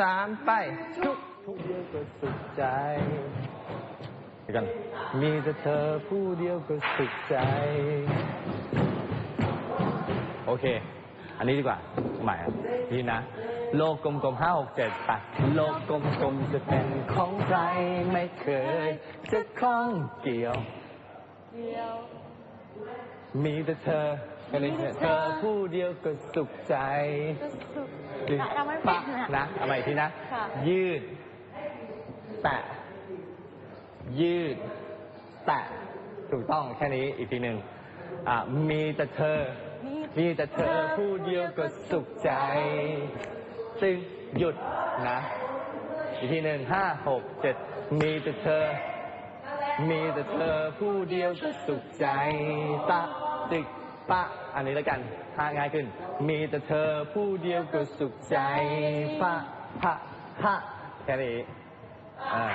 สามไปทุกผู้เดียวก็สุขใจเดี๋ยวกันมีแต่เธอผู้เดียวก็สุขใจ โอเค อันนี้ดีกว่าใหม่ครับนี่นะ โลกกลมๆห้าหกเจ็ดไปโลกกลมๆจะเป็นของใครไม่เคย จะข้องเกี่ยว มีแต่เธอ แค่นี้เธอผู้เดียวก็สุขใจสุดเราไม่เป็ปะนอะนะเอาใหม่อีกทีนะค่ะยืด แตะ ยืด แตะ ถูกต้องแค่นี้อีกทีหนึ่งอะมีแต่เธอ มีแต่เธอผู้เดียวก็สุขใจ ซึ่งหยุดนะ อีกทีหนึ่งห้าหกเจ็ดมีแต่เธอ มีแต่เธอผู้เดียวก็สุขใจตะตึก ปะอันนี้แล้วกันถ้าง่ายขึ้น มีแต่เธอผู้เดียวก็สุขใจปะพะพะแค่นี้อ่า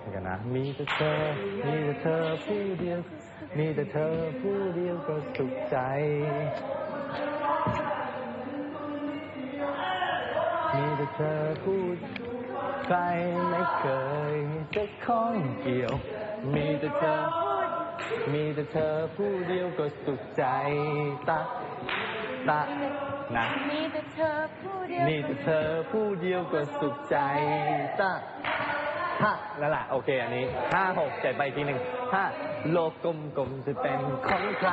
เดี๋ยวกันนะ มีแต่เธอ มีแต่เธอผู้เดียว มีแต่เธอผู้เดียวก็สุขใจ มีแต่เธอพูดใครไม่เคยจะข้องเกี่ยว มีแต่เธอ มีแต่เธอผู้เดียวก็สุขใจตะตะนะมีแต่เธอผู้เดียวมีแต่เธอผู้เดียวก็สุขใจตะฮะนั่นแหละโอเคอันนี้ห้าหกเจ็ดไปอีกทีหนึ่งห้าโลกกลมๆจะเป็นของใคร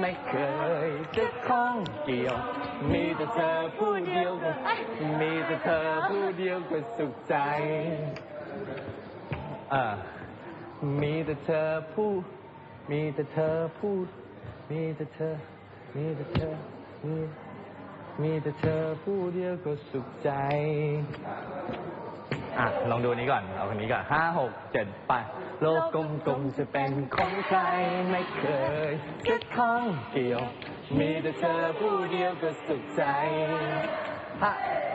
ไม่เคยจะข้องเกี่ยว มีแต่เธอผู้เดียวก็มีแต่เธอผู้เดียวก็สุขใจเอ่ามีแต่เธอผู้ มีแต่เธอพูด มีแต่เธอ มีแต่เธอ มีมีแต่เธอผู้เดียวก็สุขใจ อะ ลองดูนี้ก่อน เอาคนนี้ก่อนห้าหกเจ็ดไป โลกกลมๆจะเป็นของใครไม่เคยจะข้องเกี่ยว มีแต่เธอผู้เดียวก็สุขใจฮะ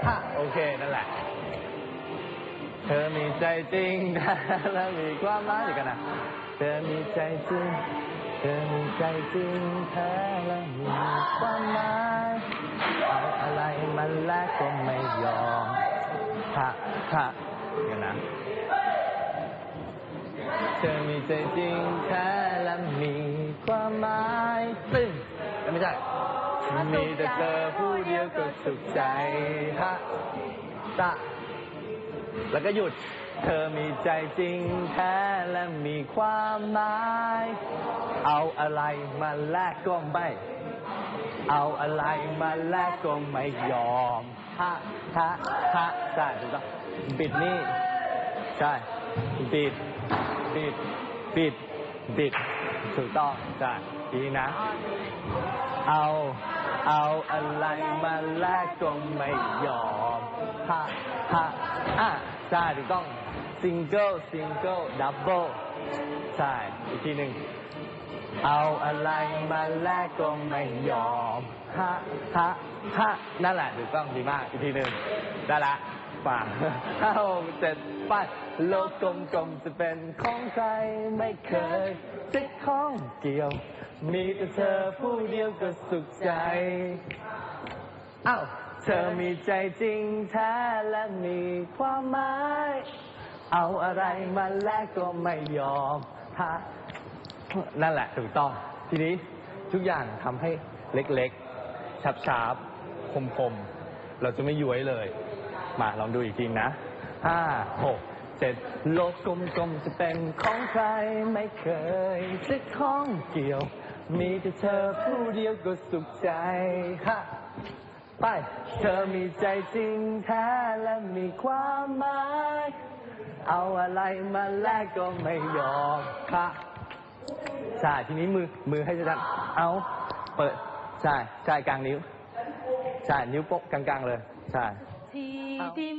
ฮะโอเค นั่นแหละ เธอมีใจจริงและมีความหมายเดียวกันนะ เธอมีใจจริง เธอมีใจจริงแท้และมีความหมายเอาอะไรมาแลกก็ไม่ยอมฮะฮะเดี๋ยวนะเธอมีใจจริงแท้และมีความหมายตึ้งเอ้ยไม่ใช่มีแต่เธอผู้เดียวก็สุขใจฮะตะ แล้วก็หยุด เธอมีใจจริงแท้ มีความหมาย เอาอะไรมาแลกก็ไม่ เอาอะไรมาแลกก็ไม่ยอมฮะฮะฮะใช่ถูกต้องบิดนี่ใช่บิดบิดบิดบิดถูกต้องใช่ทีนี้นะ เอาเอาอะไรมาแลกก็ไม่ยอมฮะฮะอะ ใช่ถูกต้องซิงเกิลซิงเกิลดับเบิลใช่อีกทีหนึ่งเอาอะไรมาแลกก็ไม่ยอมฮะฮะฮะนั่นแหละถูกต้องดีมากอีกทีหนึ่งได้ละป่าห้าหกเจ็ดแปดโลกกลมๆจะเป็นของใครไม่เคยจะข้องเกี่ยว มีแต่เธอผู้เดียวก็สุขใจเอ้า เธอมีใจจริงแท้และมีความหมาย เอาอะไรมาแลกก็ไม่ยอมฮะนั่นแหละถูกต้อง ทีนี้ทุกอย่างทำให้เล็กๆชับๆคมๆ เราจะไม่ย้วยเลย มาลองดูอีกทีนะห้าหกเจ็ดโลกกลมๆจะเป็นของใครไม่เคยจะข้องเกี่ยว มีแต่เธอผู้เดียวก็สุขใจฮะ ไป เธอมีใจจริงแท้และมีความหมาย เอาอะไรมาแลกก็ไม่ยอมค่ะใช่ทีนี้มือมือให้ชัดๆเอาเปิดใช่ใช่กลางนิ้วใช่นิ้วโป๊ะกลางๆเลยใช่ที่ที่